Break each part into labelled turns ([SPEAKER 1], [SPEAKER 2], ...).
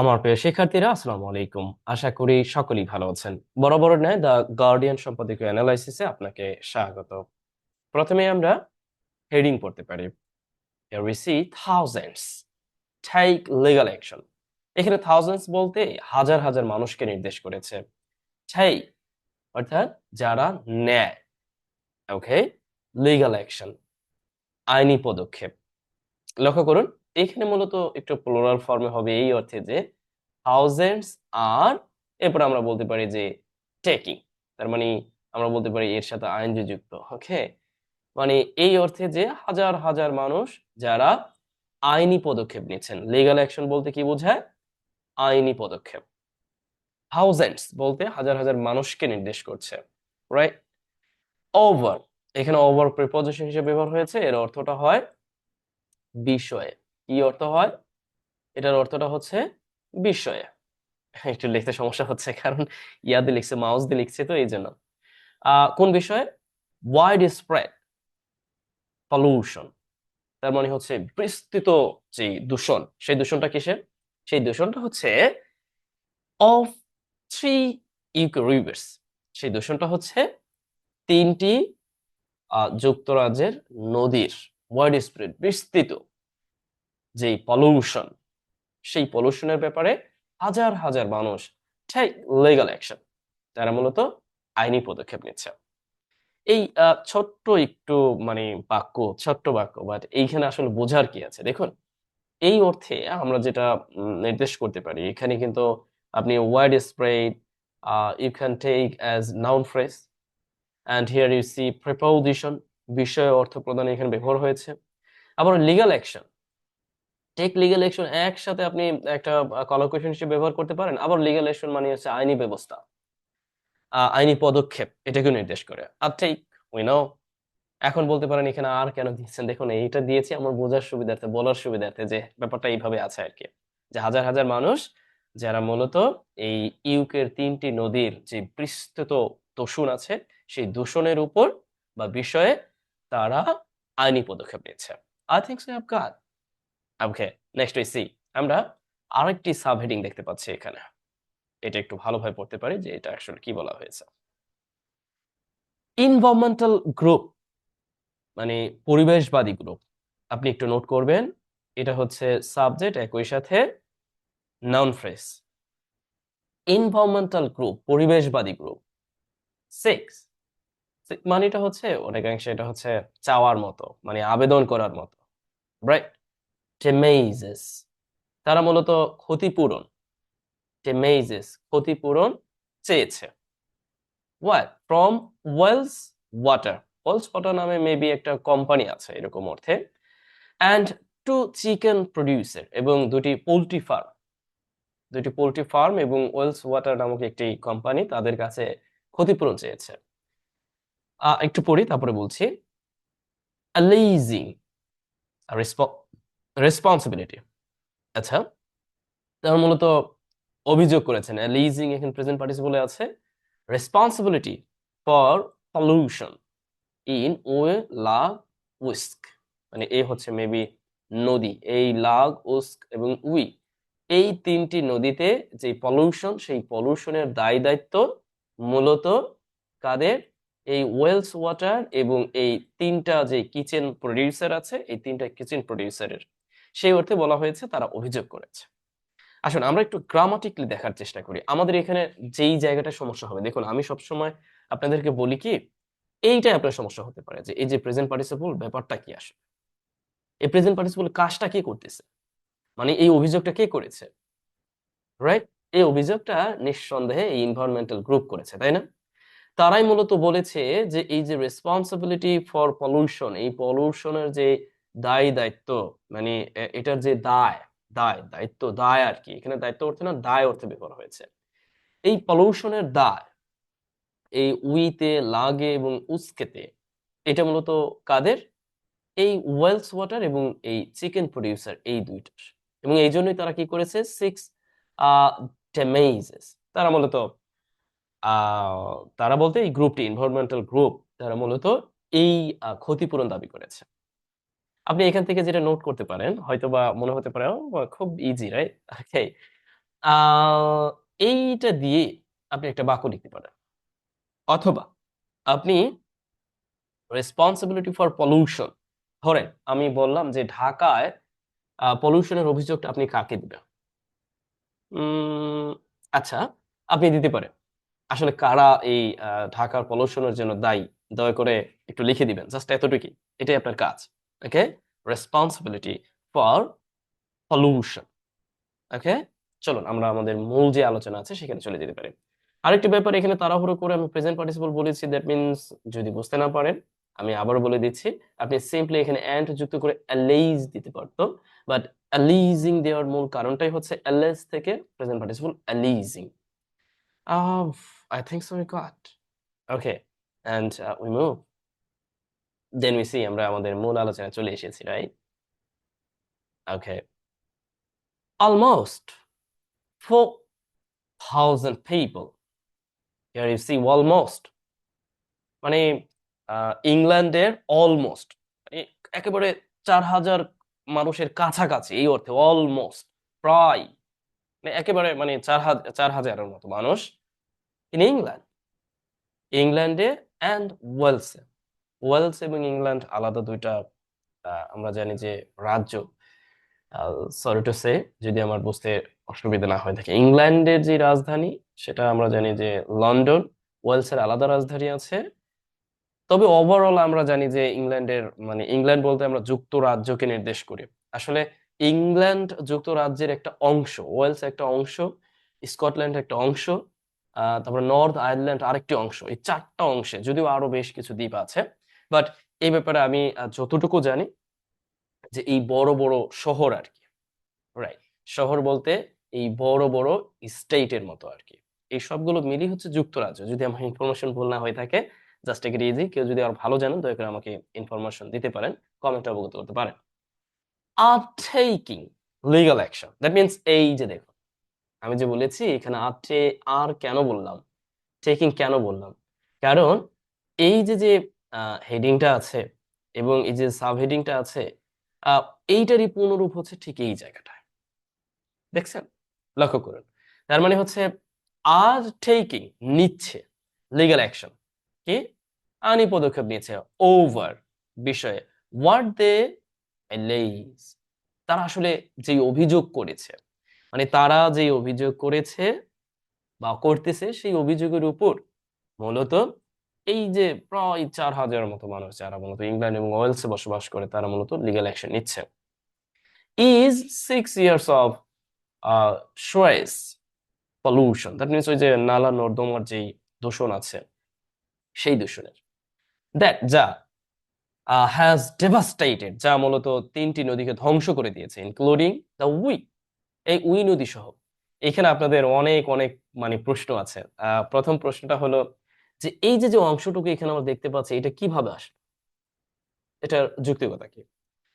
[SPEAKER 1] আমার প্রিয় শিক্ষার্থীরা, আসসালামু আলাইকুম। আশা করি সকলেই ভালো আছেন। বরাবর ন্যায় দ্য গার্ডিয়ান সম্পাদকীয় অ্যানালাইসিসে আপনাকে স্বাগত। প্রথমে আমরা হেডিং পড়তে পারি। We see এখানে থাউজেন্ডস বলতে হাজার হাজার মানুষকে নির্দেশ করেছে। Take, অর্থাৎ যারা নেয়। ওকে লিগাল অ্যাকশন আইনি পদক্ষেপ। লক্ষ্য করুন এখানে মূলত একটু প্লোরাল ফর্মে হবে এই অর্থে যে থাউজেন্ডস আর এরপর আমরা বলতে পারি যে টেকিং তার মানে আমরা বলতে পারি এর সাথে আইন যুক্ত ওকে মানে এই অর্থে যে হাজার হাজার মানুষ যারা আইনি পদক্ষেপ নিচ্ছেন। লিগাল অ্যাকশন বলতে কি বোঝায়? আইনি পদক্ষেপ। থাউজেন্ডস বলতে হাজার হাজার মানুষকে নির্দেশ করছে রাইট ওভার এখানে ওভার প্রিপোজিশন হিসেবে ব্যবহার হয়েছে, এর অর্থটা হয় বিষয়ে। কি অর্থ হয়? এটার অর্থটা হচ্ছে বিষয়ে একটু লিখতে সমস্যা হচ্ছে, কারণ ইয়াতে লিখছে, মাউস দিয়ে লিখছে, তো এই জন্য। কোন বিষয়ে? ওয়াইড স্প্রেড পলিউশন তার মানে হচ্ছে বিস্তৃত যে দূষণ, সেই দূষণটা কিসের? সেই দূষণটা হচ্ছে অফ থ্রি ইউকে রিভার্স সেই দূষণটা হচ্ছে তিনটি যুক্তরাজ্যের নদীর। ওয়াইড স্প্রেড বিস্তৃত। যে পলিউশন সেই পলিউশনের ব্যাপারে হাজার হাজার মানুষ ঠিক লিগাল অ্যাকশন তারা মূলত আইনি পদক্ষেপ নিচ্ছে। এই ছোট্ট একটু মানে বাক্য, ছোট্ট বাক্য বাট এইখানে আসলে বোঝার কি আছে? দেখুন, এই অর্থে আমরা যেটা নির্দেশ করতে পারি, এখানে কিন্তু আপনি wide spread you can take as noun phrase and here you see preposition বিষয় অর্থ প্রদান এখানে ব্যবহার হয়েছে। আবার legal action take legal action একসাথে আপনি একটা কলোকুশন হিসেবে ব্যবহার করতে পারেন। আবার লিগাল অ্যাকশন মানে হচ্ছে আইনি ব্যবস্থা। আইনি পদক্ষেপ এটাকে নির্দেশ করে। আর ঠিক উই নো এখন বলতে পারেন এখানে আর কেন দিচ্ছেন দেখুন, এইটা দিয়েছি আমার বোঝার সুবিধার্থে, বলার সুবিধার্থে যে ব্যাপারটা এইভাবে আছে আর কি। যে হাজার হাজার মানুষ যারা মূলত এই ইউকের তিনটি নদীর যে বিস্তৃত দূষণ আছে, সেই দূষণের উপর বা বিষয়ে তারা আইনি পদক্ষেপ নিচ্ছে। I think so have got okay next we see আমরা আরেকটি সাব হেডিং দেখতে পাচ্ছি এখানে। এটা একটু ভালোভাবে পড়তে পারি যে এটা আসলে কি বলা হয়েছে। গ্রুপ মানে পরিবেশবাদী গ্রুপ আপনি একটু নোট করবেন, এটা হচ্ছে সাবজেক্ট একই সাথে নাউন ফ্রেজ ইনভারমেন্টাল গ্রুপ পরিবেশবাদী গ্রুপ সিক্স মানেটা হচ্ছে, অনেকাংশে এটা হচ্ছে চাওয়ার মতো মানে আবেদন করার মতো। রাইট টেমেইজেস তারা মূলত ক্ষতিপূরণ। টেমেইজেস ক্ষতিপূরণ চেয়েছে। What from Wales water Wales water নামে মেবি একটা কোম্পানি আছে এরকম অর্থে। অ্যান্ড টু চিকেন প্রডিউসার এবং দুটি পোলট্রি ফার্ম দুটি পোলট্রি ফার্ম এবং ওয়েলস ওয়াটার নামক একটি কোম্পানি তাদের কাছে ক্ষতিপূরণ চেয়েছে। একটু পড়ি, তারপরে বলছি। অ্যালেইজিং রেসপন্সিবিলিটি আচ্ছা তারা মূলত অভিযোগ করেছেন লিজিং এখানে প্রেজেন্ট পার্টিসিপলে আছে responsibility for pollution in Wye Lugg Usk মানে এ হচ্ছে মেবি নদী, এই লাগ উস্ক এবং উই, এই তিনটি নদীতে যে পলিউশন সেই পলিউশনের দায় দায়িত্ব মূলত কাদের? এই ওয়েলস ওয়াটার এবং এই তিনটা যে কিচেন প্রডিউসার আছে, এই তিনটা কিচেন প্রডিউসারের সেই অর্থে বলা হয়েছে তারা অভিযোগ করেছে। আসুন, আমরা একটু গ্রামাটিকলি দেখার চেষ্টা করি। আমাদের এখানে যেই জায়গাটা সমস্যা হবে, দেখুন, আমি সবসময় আপনাদেরকে বলি কি, এইটাই আপনার সমস্যা হতে পারে যে, এই যে প্রেজেন্ট পার্টিসিপল ব্যাপারটা কি আসে এই প্রেজেন্ট পার্টিসিপল কাজটা কে করতেছে? মানে এই অভিযোগটা কে করেছে? রাইট এই অভিযোগটা নিঃসন্দেহে এই এনভায়রনমেন্টাল গ্রুপ করেছে, তাই না? তারাই মূলত বলেছে যে, এই যে রেসপন্সিবিলিটি ফর পলিউশন এই পলিউশনের যে দায় দায়িত্ব মানে এটার যে দায় দায়, দায়িত্ব, দায় আর কি, এখানে দায়িত্ব অর্থে না, দায় অর্থে ব্যবহার হয়েছে। এই পলিউশনের দায়, এই উইতে, লাগে এবং উস্কেতে, এটা মূলত কাদের? এই ওয়েলস ওয়াটার এবং এই চিকেন প্রডিউসার এই দুইটার। এবং এই জন্যই তারা কি করেছে? সিক্স ড্যামেজেস তারা মূলত তারা বলতে এই গ্রুপটি এনভায়রনমেন্টাল গ্রুপ তারা মূলত এই ক্ষতিপূরণ দাবি করেছে। আপনি এখান থেকে যেটা নোট করতে পারেন হয়তো বা মনে হতে পারে "ও, খুব ইজি রাইট ওকে এইটা দিয়ে আপনি একটা বাক্য লিখতে পারেন। অথবা আপনি রেসপন্সিবিলিটি ফর পলিউশন ধরেন আমি বললাম যে ঢাকায় পলিউশনের অভিযোগটা আপনি কাকে দিবেন? উম, আচ্ছা আপনি দিতে পারেন। আসলে কারা এই আহ, ঢাকার পলিউশনের জন্য দায়ী? দয়া করে একটু লিখে দিবেন জাস্ট এতটুকুই। এটাই আপনার কাজ। Okay responsibility for pollution okay চলুন, আমরা আমাদের মূল যে আলোচনা আছে সেখানে চলে যেতে পারি। আরেকটি ব্যাপার এখানে তাড়াহুড়ো করে আমি প্রেজেন্ট পার্টিসিপল বলেছি দ্যাট মিন্স যদি বুঝতে না পারেন, আমি আবার বলে দিচ্ছি, আপনি সিম্পলি এখানে অ্যান্ড যুক্ত করে অ্যালেইজ দিতে পারতো বাট অ্যালিজিং দেওয়ার মূল কারণটাই হচ্ছে অ্যালেজ থেকে present participle alleging I think so we got okay and we move then we see আমরা আমাদের মূল আলোচনায় চলে এসেছি right okay almost 4,000 people. Here you see almost. মানে আহ, ইংল্যান্ডের অলমোস্ট একেবারে চার হাজার মানুষের কাছাকাছি এই অর্থে অলমোস্ট প্রায়। মানে একেবারে মানে চার হাজার চার হাজারের মতো মানুষ ইন ইংল্যান্ড ইংল্যান্ডে অ্যান্ড ওয়েলসে ওয়েলস এবং ইংল্যান্ড আলাদা দুইটা আমরা জানি যে রাজ্য। সরি টু সে যদি আমার বুঝতে অসুবিধা না হয়ে। থাকে ইংল্যান্ডের যে রাজধানী, সেটা আমরা জানি যে লন্ডন ওয়েলসের আলাদা রাজধানী আছে। তবে ওভারঅল আমরা জানি যে ইংল্যান্ডের মানে ইংল্যান্ড বলতে আমরা যুক্তরাজ্যকে নির্দেশ করি। আসলে ইংল্যান্ড যুক্তরাজ্যের একটা অংশ ওয়েলস একটা অংশ স্কটল্যান্ড একটা অংশ তারপরে নর্থ আয়ারল্যান্ড আরেকটি অংশ, এই চারটা অংশে, যদিও আরও বেশ কিছু দ্বীপ আছে। বাট এই ব্যাপারে আমি যতটুকু জানি যে এই বড় বড় শহর আর কি রাইট শহর বলতে এই বড় বড় স্টেটের মতো আর কি। এই সবগুলো মিলিয়ে হচ্ছে যুক্তরাজ্য। যদি আমার ইনফরমেশন ভুল না হয়ে থাকে, জাস্ট ইট ইজি। কেউ যদি আর ভালো জানেন, দয়া করে আমাকে ইনফরমেশন দিতে পারেন, কমেন্টে অবগত করতে পারেন। আর taking legal action that means এই যে দেখো আমি যে বলেছি, এখানে আর আর কেন বললাম? টেকিং কেন বললাম? কারণ এই যে যে হেডিংটা আছে এবং এই যে সাব হেডিংটা আছে এইটারই পুনরূপ হচ্ছে ঠিক এই জায়গাটায় দেখছেন? লক্ষ্য করুন। তার মানে হচ্ছে আর টেকিং নিচ্ছে লিগাল অ্যাকশন কি? আইনি পদক্ষেপ নিচ্ছে ওভার বিষয়ে। হোয়াট দে তারা আসলে যে অভিযোগ করেছে মানে তারা যে অভিযোগ করেছে বা করতেছে, সেই অভিযোগের উপর মূলত এই যে প্রায় চার হাজার মতো মানুষ যারা মূলত ইংল্যান্ড এবং ওয়েলসে বসবাস করে, তারা মূলত লিগ্যাল অ্যাকশন নিচ্ছে। Is six years of sewage pollution that means ওই যে নালা নর্দমার যেই দূষণ আছে, সেই দূষণের। দ্যাট যা হ্যাজ ডেভাস্টেটেড যা মূলত তিনটি নদীকে ধ্বংস করে দিয়েছে ইনক্লুডিং দ্য উই এই উই নদী সহ। এখানে আপনাদের অনেক অনেক মানে প্রশ্ন আছে। প্রথম প্রশ্নটা হলো যে এই যে যে অংশটুকু এখানে আমরা দেখতে পাচ্ছি, এটা কীভাবে আসলো এটার যৌক্তিকতা কি?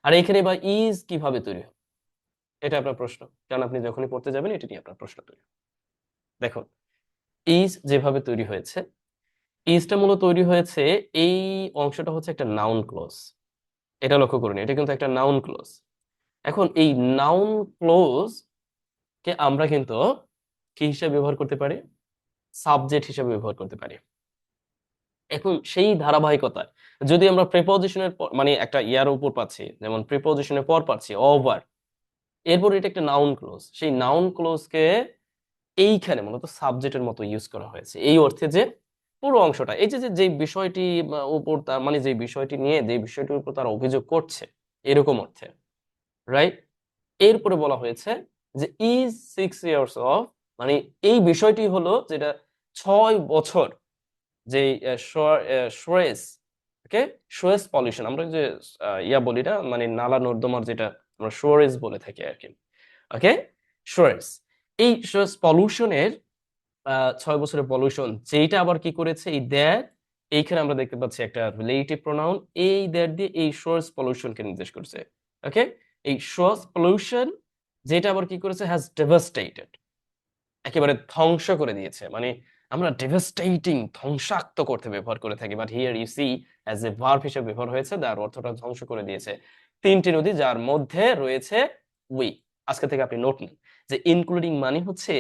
[SPEAKER 1] আর এখানে বা ইজ কীভাবে তৈরি হবে এটা আপনার প্রশ্ন। কারণ আপনি যখনই পড়তে যাবেন, এটা নিয়ে আপনার প্রশ্ন তৈরি। দেখুন ইজ যেভাবে তৈরি হয়েছে ইজটা মূলত তৈরি হয়েছে এই অংশটা হচ্ছে একটা নাউন ক্লোজ এটা লক্ষ্য করুন, এটা কিন্তু একটা নাউন ক্লোজ এখন এই নাউন ক্লোজ কে আমরা কিন্তু কি হিসাবে ব্যবহার করতে পারি? সাবজেক্ট হিসাবে ব্যবহার করতে পারি। এখন সেই ধারাবাহিকতায়, যদি আমরা প্রিপোজিশনের মানে একটা ইয়ার উপর পাচ্ছি, যেমন প্রিপোজিশনের পর পাচ্ছি ওভার এরপর এটা একটা নাউন ক্লোজ সেই নাউন ক্লোজকে এইখানে মূলত সাবজেক্টের মতো ইউজ করা হয়েছে। এই অর্থে যে পুরো অংশটা, এই যে যে বিষয়টি উপর তার মানে যে বিষয়টি নিয়ে, যে বিষয়টির উপর তারা অভিযোগ করছে, এরকম অর্থে রাইট এরপরে বলা হয়েছে যে ইজ সিক্স ইয়ার্স অফ মানে এই বিষয়টি হলো যেটা ছয় বছর যে সোয়েস ওকে? সোয়েস পলিউশন, আমরা যে ইয়া বলি না মানে নালা নর্দমার যেটা আমরা সোয়ারেজ বলে থাকি আর কি ওকে? সোয়ারেজ এই সোয়ারেজ পলিউশনের ছয় বছরের পলিউশন যেটা আবার কি করেছে? এই দ্যাট এইখানে আমরা দেখতে পাচ্ছি একটা রিলেটিভ প্রোনাউন এই দ্যাট দিয়ে এই সোর্স পলিউশনকে নির্দেশ করছে, ওকে? এই সোর্স পলিউশন যেটা আবার কি করেছে? হ্যাজ ডেভাস্টেটেড একেবারে ধ্বংস করে দিয়েছে মানে আমরা ডেভাস্টেটিং ধ্বংসাক্ত করতে ব্যবহার করে থাকি। But here you see as a verb হিসেবে ব্যবহার হয়েছে, তার অর্থটা ধ্বংস করে দিয়েছে। তিনটি নদী যার মধ্যে রয়েছে উই আজকে থেকে আপনি নোট নেন যে ইনক্লুডিং মানে হচ্ছে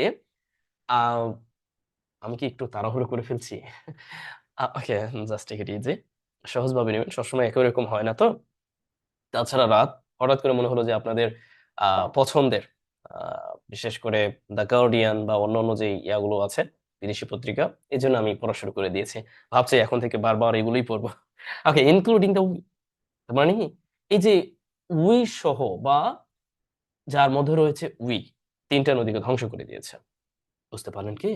[SPEAKER 1] আমি কি একটু তাড়াহুড়ো করে ফেলছি? ওকে জাস্ট টেক ইট সহজভাবে নেবেন, সবসময় একই রকম হয় না তো? তাছাড়া রাত, হঠাৎ করে মনে হলো যে আপনাদের পছন্দের বিশেষ করে দ্য গার্ডিয়ান বা অন্যান্য যে ইয়াগুলো আছে বিদেশি পত্রিকা এই জন্য আমি পড়া শুরু করে দিয়েছি। ভাবছি এখন থেকে বারবার এগুলোই পড়ব। ওকে ইনক্লুডিং দ্য মানে এই যে উই সহ বা যার মধ্যে রয়েছে উই, তিনটা নদীকে ধ্বংস করে দিয়েছে। বুঝতে পারলেন কি?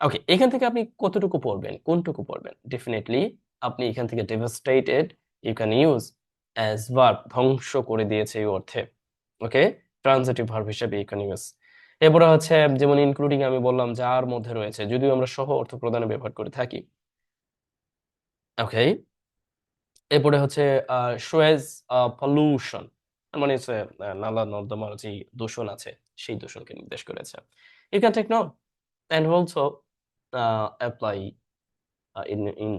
[SPEAKER 1] ওকে এখান থেকে আপনি কতটুকু পড়বেন? কোনটুকু পড়বেন? ডেফিনেটলি আপনি এখান থেকে devastated you can use as verb ধ্বংস করে দিয়েছে এই অর্থে। ওকে ট্রানজিটিভ ভার্ব হিসেবে ইউ ক্যান ইউজ এরপরে হচ্ছে যেমন ইনক্লুডিং আমি বললাম যার মধ্যে রয়েছে যদিও আমরা সহ অর্থ প্রদানে ব্যবহার করে থাকি। ওকে এরপরে হচ্ছে সোয়েজ পলিউশন মানে হচ্ছে নালা নর্দমার যে দূষণ আছে সেই দূষণকে নির্দেশ করেছে। You can take note and also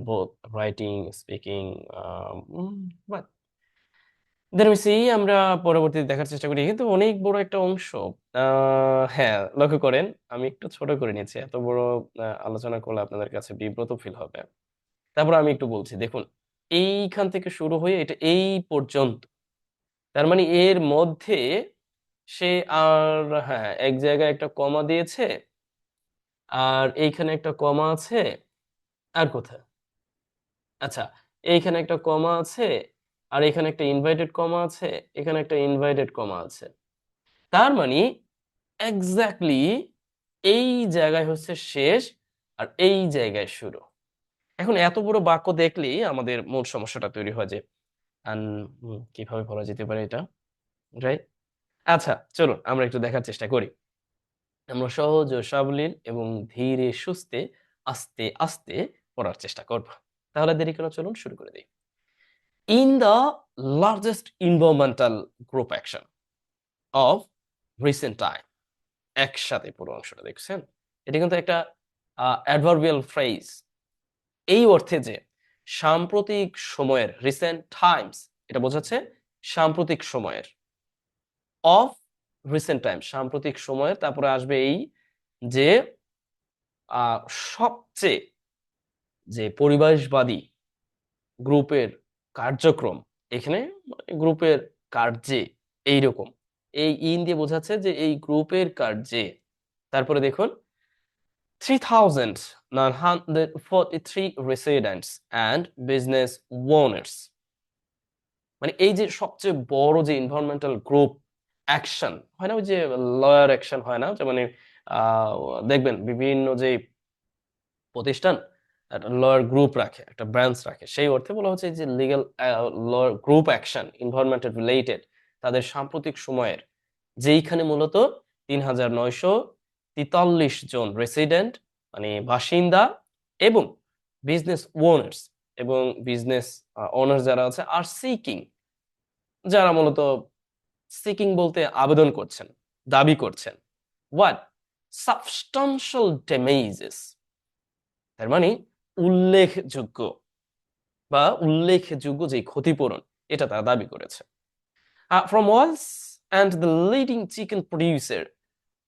[SPEAKER 1] both writing, speaking, um, mm, but see, আমরা পরবর্তীতে দেখার চেষ্টা করি, কিন্তু অনেক বড় একটা অংশ হ্যাঁ লক্ষ্য করেন, আমি একটু ছোট করে নিয়েছি, এত বড় আলোচনা করলে আপনাদের কাছে বিব্রত ফিল হবে। তারপর আমি একটু বলছি, দেখুন, এইখান থেকে শুরু হয়ে এটা এই পর্যন্ত, তার মানে এর মধ্যে সে আর হ্যাঁ এক জায়গায় একটা কমা দিয়েছে, আর এইখানে একটা কমা আছে, আর কোথায়? আচ্ছা এইখানে একটা কমা আছে আর এখানে একটা ইনভাইটেড কমা আছে, এখানে একটা ইনভাইটেড কমা আছে। তার মানে এক্স্যাক্টলি এই জায়গায় হচ্ছে শেষ আর এই জায়গায় শুরু। এখন এত বড় বাক্য দেখলেই আমাদের মূল সমস্যাটা তৈরি হয় যে কীভাবে পড়া যেতে পারে এটা? রাইট আচ্ছা চলুন আমরা একটু দেখার চেষ্টা করি। আমরা সহজ ও সাবলীল এবং ধীরে সুস্থে, আস্তে আস্তে পড়ার চেষ্টা করব। তাহলে দেরি কেন? চলুন শুরু করে দিই। In the largest environmental group action of recent time একসাথে পুরো অংশটা, দেখছেন? এটা কিন্তু একটা অ্যাডভার্বিয়াল ফ্রেজ এই অর্থে যে সাম্প্রতিক সময়ের রিসেন্ট টাইমস এটা বোঝাচ্ছে সাম্প্রতিক সময়ের অফ রিসেন্ট টাইম সাম্প্রতিক সময়ের, তারপরে আসবে এই যে সবচেয়ে যে পরিবেশবাদী গ্রুপের কার্যক্রম এখানে গ্রুপের কার্যে এইরকম। এই ইন দিয়ে বোঝাচ্ছে যে এই গ্রুপের কার্যে। তারপরে দেখুন থ্রি থাউজেন্ড বিজনেস ওনার্স মানে এই যে সবচেয়ে বড় যে এনভায়রনমেন্টাল গ্রুপ অ্যাকশন হয় না ওই যে লয়ার অ্যাকশন হয় না? যে মানে দেখবেন বিভিন্ন যে প্রতিষ্ঠান একটা লয়ার গ্রুপ রাখে, একটা ব্রাঞ্চ রাখে। সেই অর্থে বলা হচ্ছে যে legal lawyer group action environmental related তাদের সাম্প্রতিক সময়ের, যেইখানে মূলত তিন হাজার নয়শো তেতাল্লিশ জন রেসিডেন্ট মানে বাসিন্দা এবং বিজনেস ওনার্স এবং বিজনেস ওনার্স যারা আছে আর সিকিং যারা মূলত সিকিং বলতে আবেদন করছেন, দাবি করছেন। হোয়াট সাবস্টান্সিয়াল ড্যামেজেস তার মানে উল্লেখযোগ্য বা উল্লেখযোগ্য যে ক্ষতিপূরণ এটা তারা দাবি করেছে। From Wales and the leading chicken producer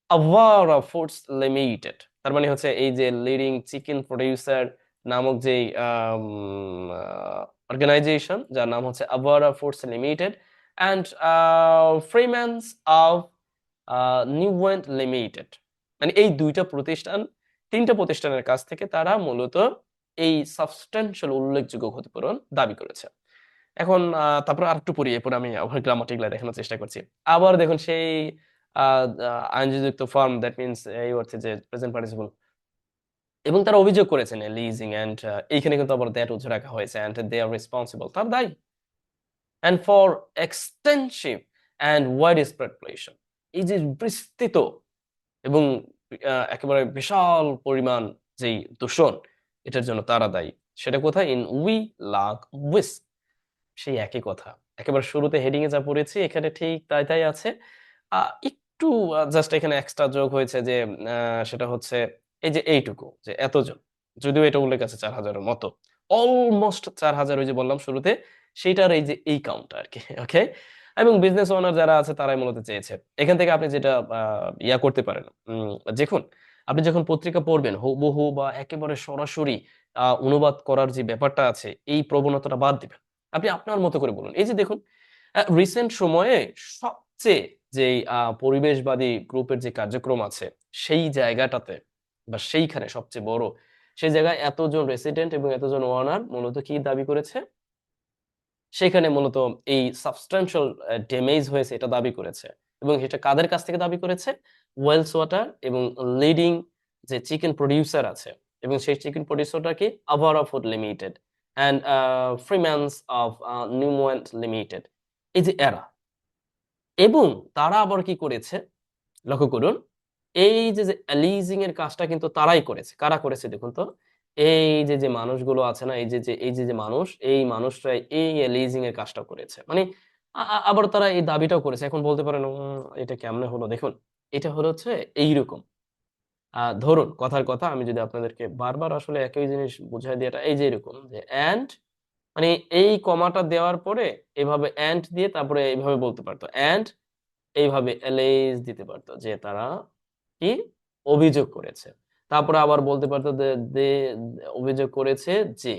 [SPEAKER 1] Avara Foods limited তার মানে হচ্ছে এই যে লিডিং চিকেন প্রডিউসার নামক যে অর্গানাইজেশন যার নাম হচ্ছে Avara Foods limited and Freemans of Newent limited মানে এই দুইটা প্রতিষ্ঠান, তিনটা প্রতিষ্ঠানের কাছ থেকে তারা মূলত এই সাবস্টেন্সিয়াল উল্লেখযোগ্য ক্ষতিপূরণ দাবি করেছে। এখন তারপর আর একটু পড়ি, এরপর আমি আবার গ্রামাটিকলা দেখানোর চেষ্টা করছি। আবার দেখুন সেই আইনযুক্ত ফর্ম দ্যাট মিনস এই অর্থে যে প্রেজেন্ট পার্টিসিপল এবং তারা অভিযোগ করেছেন লিজিং এন্ড এইখানে কিন্তু আবার দ্যাট উজ্জ্ব রাখা হয়েছে এন্ড দে আর রেসপন্সিবল তার দায়ী। And for extensive and widespread pollution, এই যে বিস্তৃত এবং একেবারে বিশাল পরিমাণ যেই দূষণ এটার জন্য তারা দায়ী। সেটা কোথায়? ইন উই লাক উইস সেই একই কথা। একেবারে শুরুতে হেডিং এ যা পড়েছি, এখানে ঠিক তাই তাই আছে। একটু জাস্ট এখানে এক্সট্রা যোগ হয়েছে যে সেটা হচ্ছে এই যে এইটুকু, যে এতজন। যদিও এটা উল্লেখ আছে চার হাজারের মতো। অলমোস্ট চার হাজার ওই যে বললাম শুরুতে, সেইটার এই যে এই কাউন্ট আর কি ওকে এবং বিজনেস ওনার যারা আছে, তারাই মূলত চেয়েছে। এখান থেকে আপনি যেটা ইয়া করতে পারেন। দেখুন আপনি যখন পত্রিকা পড়বেন, হুবহু বা একেবারে সরাসরি অনুবাদ করার যে ব্যাপারটা আছে, এই প্রবণতাটা বাদ দিবেন। আপনি আপনার মতো করে বলুন। এই যে দেখুন রিসেন্ট সময়ে সবচেয়ে যে পরিবেশবাদী গ্রুপের যে কার্যক্রম আছে, সেই জায়গাটাতে বা সেইখানে সবচেয়ে বড়, সেই জায়গায় এতজন রেসিডেন্ট এবং এতজন ওয়ানার মূলত কি দাবি করেছে? সেখানে মূলত এই সাবস্টান্সিয়াল ড্যামেজ হয়েছে, এটা দাবি করেছে। এবং এটা কাদের কাছ থেকে দাবি করেছে? ওয়েলস ওয়াটার এবং লিডিং যে চিকেন প্রডিউসার আছে। এবং সেই চিকেন প্রডিউসারটা কি? Avara food limited and Freemans of Newent limited এই যে এরা। এবং তারা আবার কি করেছে? লক্ষ্য করুন, এই যে যে লিজিং এর কাজটা কিন্তু তারাই করেছে। কারা করেছে দেখুন তো? এই যে যে মানুষগুলো আছে না, এই যে যে, এই যে যে মানুষ, এই মানুষরাই এই লিজিং এর কাজটা করেছে। মানে আবার তারা এই দাবিটাও করেছে। এখন বলতে পারেন এটা কেমনে হলো? দেখুন, এটা হলো হচ্ছে এইরকম। ধরুন, কথার কথা, আমি যদি আপনাদেরকে বারবার আসলে একই জিনিস বুঝাই দিয়ে এই যে এরকম যে অ্যান্ড মানে এই কমাটা দেওয়ার পরে এভাবে অ্যান্ড দিয়ে তারপরে এইভাবে বলতে পারতো। অ্যান্ড এইভাবে এলেজ দিতে পারতো, যে তারা কি? অভিযোগ করেছে। তারপরে আবার বলতে পারতো অভিযোগ করেছে যে,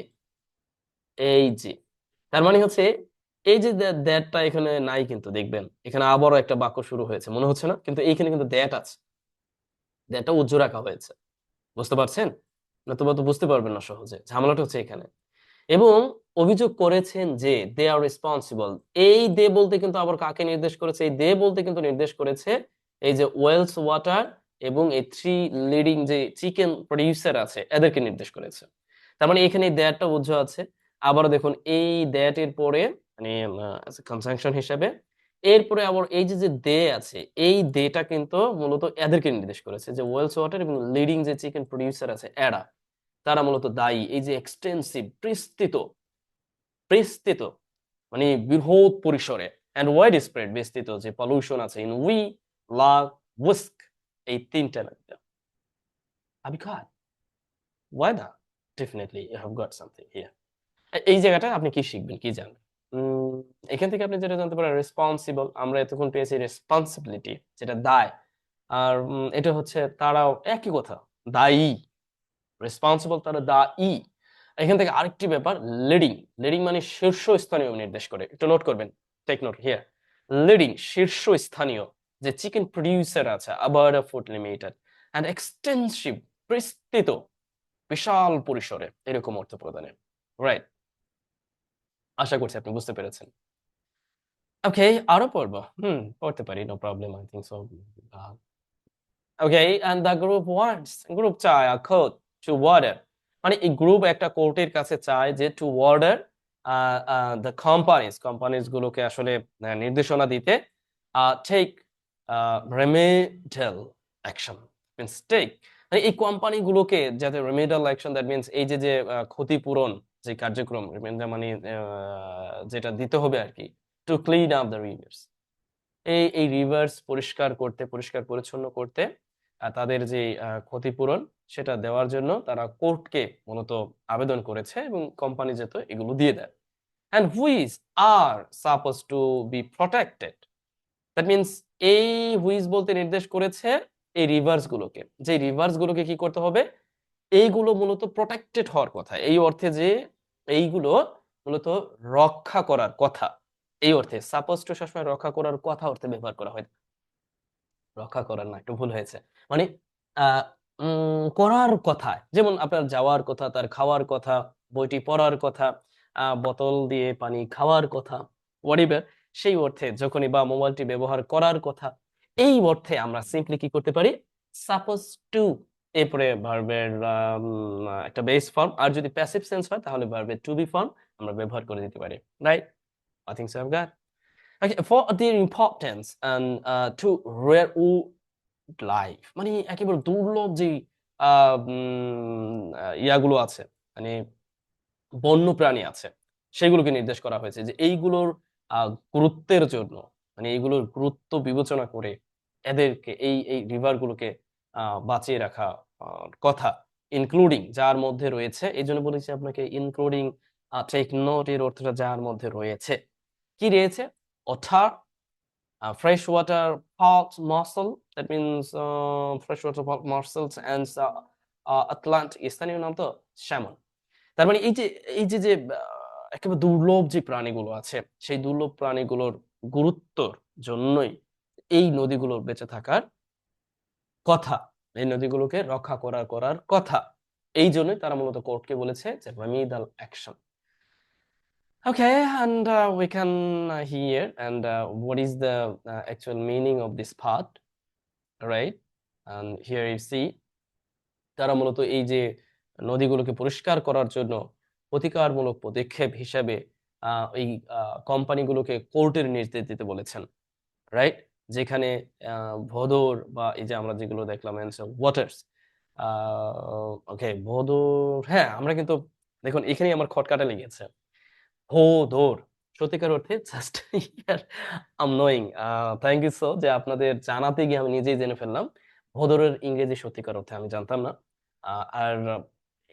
[SPEAKER 1] এই যে, তার মানে হচ্ছে এই যে দ্যাটটা এখানে নাই কিন্তু, দেখবেন। এখানে আবারও একটা বাক্য শুরু হয়েছে, মনে হচ্ছে না? কিন্তু এইখানে কিন্তু দ্যাট আছে। দ্যাটটা উজ্জ্ব রাখা হয়েছে। বুঝতে পারছেন? নতুবা তো বুঝতে পারবেন না সহজে। ঝামেলাটা হচ্ছে এখানে। এবং অভিযোগ করেছেন যে দে আর রেসপন্সিবল এই দে বলতে কিন্তু আবার কাকে নির্দেশ করেছে? এই দে বলতে কিন্তু নির্দেশ করেছে এই যে ওয়েলস ওয়াটার এবং এই থ্রি লিডিং যে চিকেন প্রডিউসার আছে, এদেরকে নির্দেশ করেছে। তার মানে এখানে দ্যাটটা উজ্জ্ব আছে। আবার দেখুন, এই দ্যাট এর পরে মানে কনজাংশন হিসাবে এরপরে আবার এই যে যে দে আছে, এই দেটা কিন্তু মূলত এদেরকে নির্দেশ করেছে যে ওয়েলস ওয়াটার এবং লিডিং যে চিকেন প্রডিউসার আছে এরা তারা মূলত দায়ী এই যে এক্সটেন্সিভ বিস্তৃত বিস্তৃত মানে বৃহৎ পরিসরে অ্যান্ড ওয়াইড স্প্রেড বিস্তৃত যে পলিউশন আছে ইন উই লাভ উস্ক এই তিনটা লাগবে got? Why not? Definitely you have got something here. এ- এই জায়গাটা আপনি কি শিখবেন, কি জানবেন উম, এখান থেকে আপনি যেটা জানতে পারেন রেসপন্সিবল আমরা এতক্ষণ পেয়েছি রেসপন্সিবিলিটি যেটা দায়। আর এটা হচ্ছে তারাও একই কথা দায়ী। রেসপন্সিবল তারা দায়ী। এখান থেকে আরেকটি ব্যাপার লিডিং লিডিং মানে শীর্ষস্থানীয় নির্দেশ করে। একটু নোট করবেন টেক নোট হিয়ার লিডিং শীর্ষস্থানীয় যে চিকেন প্রডিউসার আছে আবার ফুড লিমিটেড অ্যান্ড এক্সটেন্সিভ বিস্তৃত বিশাল পরিসরে এরকম অর্থ প্রদানে। রাইট আশা করছি আপনি বুঝতে পেরেছেন। ওকে আরও পড়ব। হুম, পড়তে পারি no problem I think so okay and the group wants group চায় আ কোর্ট টু ওয়ার্ডার মানে এই গ্রুপ একটা কোর্টের কাছে চায় যে to order the companies companies গুলোকে আসলে নির্দেশনা দিতে take remedial action means take মানে এই কোম্পানিগুলোকে যাতে রেমেডাল অ্যাকশন দ্যাট মিনস এই যে যে ক্ষতিপূরণ যে কার্যক্রম মানে যেটা দিতে হবে আর কি to clean up the rivers এই এই রিভার্স পরিষ্কার করতে, পরিষ্কার পরিচ্ছন্ন করতে তাদের যে ক্ষতিপূরণ সেটা দেওয়ার জন্য তারা কোর্টকে মূলত আবেদন করেছে এবং কোম্পানি যেত এগুলো দিয়ে দেয়। And which are supposed to be protected that means এই হুইজ বলতে নির্দেশ করেছে এই রিভার্স গুলোকে। যে রিভার্স গুলোকে কি করতে হবে? এইগুলো মূলত প্রোটেক্টেড হওয়ার কথা। এই অর্থে যে এইগুলো মূলত রক্ষা করার কথা। এই অর্থে সাপোজ টু সবসময় রক্ষা করার কথা অর্থে ব্যবহার করা হয়। রক্ষা করার না, একটু ভুল হয়েছে। মানে করার কথা, যেমন আপনার যাওয়ার কথা, তার খাওয়ার কথা, বইটি পড়ার কথা বোতল দিয়ে পানি খাওয়ার কথা হোয়াটএভার সেই অর্থে যখনই বা মোবাইলটি ব্যবহার করার কথা, এই অর্থে আমরা সিম্পলি কি করতে পারি? সাপোজ টু এরপরে ভার্বের একটা বেস ফর্ম আর যদি প্যাসিভ সেন্স হয় তাহলে ভার্বের টু বি ফর্ম আমরা ব্যবহার করে দিতে পারি right I think so I've got Okay, for their importance and uh, to rare life মানে একেবারে দুর্লভ যে ইয়াগুলো আছে মানে বন্য প্রাণী আছে সেগুলোকে নির্দেশ করা হয়েছে যে এইগুলোর গুরুত্বের জন্য মানে এইগুলোর গুরুত্ব বিবেচনা করে এদেরকে এই এই রিভার গুলোকে আহ, বাঁচিয়ে রাখা কথা ইনক্লুডিং যার মধ্যে রয়েছে। এই জন্য বলেছি আপনাকে ইনক্লুডিং টেক নোট এর অর্থটা যার মধ্যে রয়েছে। কি রয়েছে? otar fresh water fault mussel that means fresh water mussels and uh, uh, স্থানীয় নাম তো স্যামন তার মানে এই যে এই যে যে একেবারে দুর্লভ যে প্রাণীগুলো আছে সেই দুর্লভ প্রাণীগুলোর গুরুত্বর জন্যই এই নদীগুলোর বেঁচে থাকার কথা এই নদীগুলোকে রক্ষা করার করার কথা। এই জন্যই তারা মূলত কোর্টকে বলেছে যে remedial action Okay, and uh, we can hear and uh, what is the uh, actual meaning of this part, right? And here you see তারা মূলত এই যে নদীগুলোকে পরিষ্কার করার জন্য প্রতিকারমূলক পদক্ষেপ হিসাবে এই কোম্পানিগুলোকে কোর্টের নির্দেশ দিতে বলেছেন রাইট যেখানে ভোদর বা এই যে আমরা যেগুলো দেখলাম ওয়াটার্স ওকে ভোদর হ্যাঁ আমরা কিন্তু, দেখুন, এখানেই আমার খটকাটা লেগেছে। ভোদর, সত্যিকার অর্থে just um knowing thank you so যে আপনাদের জানাতে গিয়ে আমি নিজেই জেনে ফেললাম। ভোদরের ইংরেজি সত্যিকার অর্থে আমি জানতাম না আর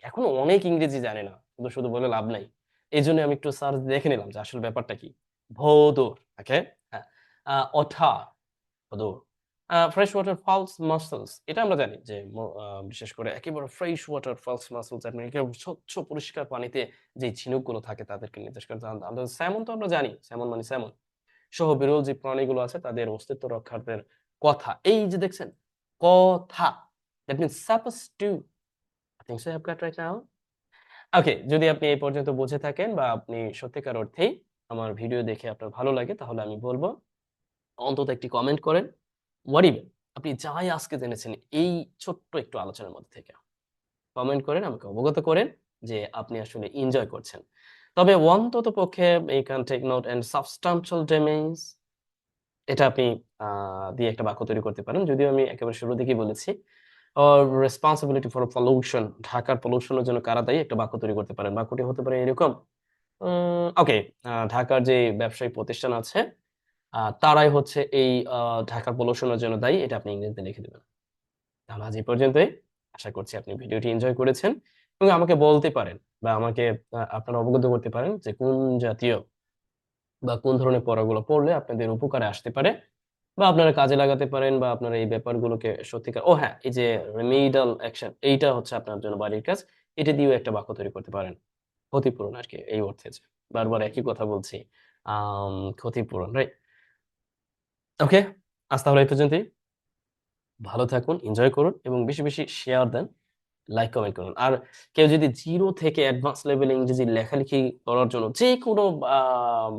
[SPEAKER 1] এখনও অনেক ইংরেজি জানি না শুধু শুধু বলে লাভ নাই। এই জন্য আমি একটু সার্চ দেখে নিলাম যে আসল ব্যাপারটা কি। ভোদর ওকে হ্যাঁ otter fresh water falls mussels এটা আমরা জানি যে বিশেষ করে একেবারে ফ্রেশ ওয়াটার ফলস মাসেলস মানে স্বচ্ছ, পরিষ্কার পানিতে যে ঝিনুকগুলো থাকে তাদেরকে নির্দেশ করে। স্যামন তো আমরা জানি স্যামন মানে স্যামন সহ বিরল যে প্রাণীগুলো আছে, তাদের অস্তিত্ব রক্ষার্থের কথা। এই যে দেখছেন, কথা that means suppose to I think so have got right now okay যদি আপনি এই পর্যন্ত বুঝে থাকেন বা আপনি সত্যিকার অর্থেই আমার ভিডিও দেখে আপনার ভালো লাগে, তাহলে আমি বলব অন্তত একটি কমেন্ট করেন। ওয়ারিবে আপনি যাই আজকে জেনেছেন, এই ছোট্ট একটু আলোচনার মধ্যে থেকে। কমেন্ট করেন, আমাকে অবগত করেন যে আপনি আসলে এনজয় করছেন। তবে অন্তত পক্ষে এই can take note and substantial damage এটা আপনি দিয়ে একটা বাক্য তৈরি করতে পারেন। যদিও আমি একেবারে শুরু থেকেই বলেছি রেসপন্সিবিলিটি ফর পলিউশন ঢাকার পলিউশনের জন্য কারা দায়ী? একটা বাক্য তৈরি করতে পারেন। বাক্যটি হতে পারে এরকম ওকে ঢাকার যে ব্যবসায়িক প্রতিষ্ঠান আছে তারাই হচ্ছে এই ঢাকার পলিউশনের জন্য দায়ী, এটা আপনি ইংরেজিতে লিখে দেবেন। তাহলে আজ এই পর্যন্তই। আশা করছি আপনি ভিডিওটি এনজয় করেছেন এবং আমাকে বলতে পারেন বা আমাকে আপনারা অবগত করতে পারেন যে কোন জাতীয় বা কোন ধরনের পড়াগুলো পড়লে আপনাদের উপকারে আসতে পারে বা আপনারা কাজে লাগাতে পারেন বা আপনারা এই ব্যাপারগুলোকে সত্যিকার, ও হ্যাঁ এই যে রেমিডাল অ্যাকশন এইটা হচ্ছে আপনার জন্য বাড়ির কাজ, এটা দিয়েও একটা বাক্য তৈরি করতে পারেন। ক্ষতিপূরণ আর কি এই অর্থে বারবার একই কথা বলছি ক্ষতিপূরণ রাইট ওকে আজ তাহলে এই পর্যন্তই। ভালো থাকুন এনজয় করুন এবং বেশি বেশি শেয়ার দেন লাইক কমেন্ট করুন। আর কেউ যদি জিরো থেকে অ্যাডভান্স লেভেলে ইংরেজি লেখালেখি করার জন্য যে কোনো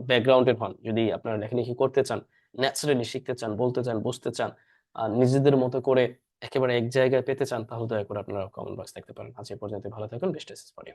[SPEAKER 1] ব্যাকগ্রাউন্ডের হন, যদি আপনারা লেখালেখি করতে চান ন্যাচারালি শিখতে চান, বলতে চান, বুঝতে চান আর নিজেদের মতো করে একেবারে এক জায়গায় পেতে চান, তাহলে দয়া করে আপনারা কমেন্ট বক্স দেখতে পারেন। আজ এই পর্যন্ত ভালো থাকুন বেস্ট পরে